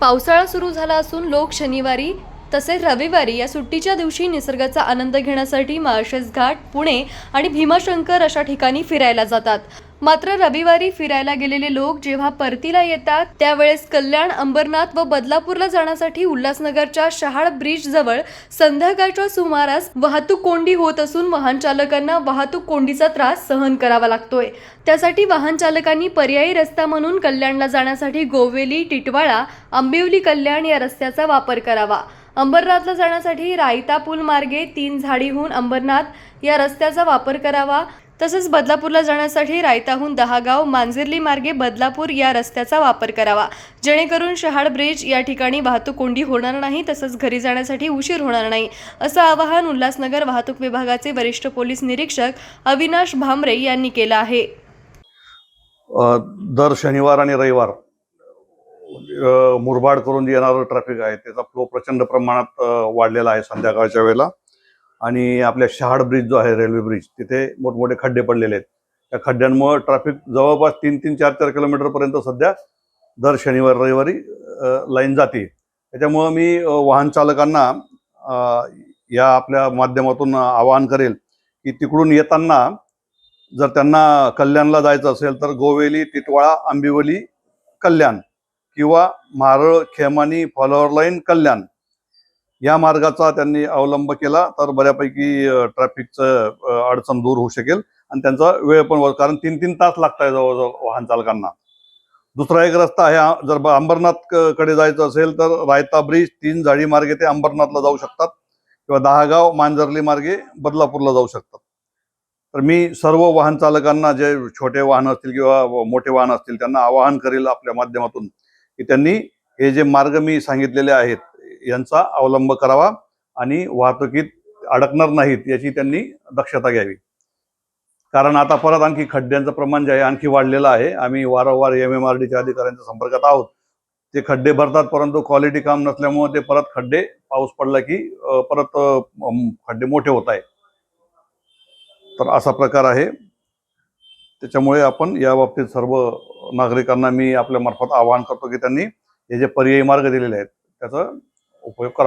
पावसाळा सुरू झाला असून लोक शनिवारी तसेच रविवारी या सुट्टीच्या दिवशी निसर्गाचा आनंद घेण्यासाठी माळशेज घाट पुणे आणि भीमाशंकर अशा ठिकाणी फिरायला जातात. मात्र रविवारी फिरायला गेलेले लोक जेव्हा परतीला येतात त्यावेळेस कल्याण अंबरनाथ व बदलापूरला जाण्यासाठी उल्हासनगरच्या शहाळ ब्रिज जवळ संध्याकाळच्या सुमारास वाहतूक कोंडी होत असून वाहन चालकांना वाहतूक कोंडीचा त्रास सहन करावा लागतोय. त्यासाठी वाहन चालकांनी पर्यायी रस्ता म्हणून कल्याणला जाण्यासाठी गोवेली टिटवाळा आंबिवली कल्याण या रस्त्याचा वापर करावा. अंबरनाथला जाण्यासाठी रायता पूल मार्गे तीन झाडीहून अंबरनाथ या रस्त्याचा वापर करावा. तसेच बदलापूरला जाण्यासाठी रायताहून दहागाव मांजिर्ली मार्गे बदलापूर या रस्त्याचा वापर करावा. जेणेकरून शहाड ब्रिज या ठिकाणी वाहतूक कोंडी होणार नाही तसंच घरी जाण्यासाठी उशीर होणार नाही असं आवाहन उल्हासनगर वाहतूक विभागाचे वरिष्ठ पोलीस निरीक्षक अविनाश भामरे यांनी केलं आहे. दर शनिवार आणि रविवार मुरबाड करून जे येणारं ट्रॅफिक आहे. त्याचा फ्लो प्रचंड प्रमाणात वाढलेला आहे संध्याकाळच्या वेळेला. आणि आपल्या शहाड ब्रिज जो आहे रेल्वे ब्रिज तिथे मोठमोठे खड्डे पडलेले आहेत. त्या खड्ड्यांमुळे ट्रॅफिक जवळपास तीन तीन चार चार किलोमीटरपर्यंत सध्या दर शनिवार रविवारी लाईन जाते. त्याच्यामुळं मी वाहन चालकांना या आपल्या माध्यमातून आवाहन करेल की तिकडून येताना जर त्यांना कल्याणला जायचं असेल तर गोवेली टिटवाळा आंबिवली कल्याण किंवा मारळ खेमानी फॉलोअर लाईन कल्याण या मार्गाचा त्यांनी अवलंब केला तर बऱ्यापैकी ट्रॅफिकचं अडचण दूर होऊ शकेल आणि त्यांचा वेळ पण कारण तीन तीन तास लागत आहे जवळजवळ वाहन चालकांना. दुसरा एक रस्ता आहे जर अंबरनाथकडे जायचं असेल तर रायता ब्रिज तीन झाडी मार्गे ते अंबरनाथला जाऊ शकतात किंवा दहागाव मांजरली मार्गे बदलापूरला जाऊ शकतात. तर मी सर्व वाहन चालकांना जे छोटे वाहन असतील किंवा मोठे वाहन असतील त्यांना आवाहन करेल आपल्या माध्यमातून की त्यांनी हे जे मार्ग मी सांगितलेले आहेत यांचा अवलंब करावा आणि वाहतुकीत अडकणार नाहीत याची त्यांनी दक्षता घ्यावी. कारण आता परत आणखी खड्ड्यांचं प्रमाण जे आहे आणखी वाढलेलं आहे. आम्ही वारंवार एम एम आर डीच्या अधिकाऱ्यांच्या संपर्कात आहोत. ते खड्डे भरतात परंतु क्वालिटी काम नसल्यामुळे ते परत खड्डे पाऊस पडला की परत खड्डे मोठे होत आहे तर असा प्रकार आहे. त्याच्यामुळे आपण या बाबतीत सर्व नागरिकांना मी आपल्या मार्फत आवाहन करतो की त्यांनी हे जे पर्यायी मार्ग दिलेले आहेत त्याचं उपयोग करावा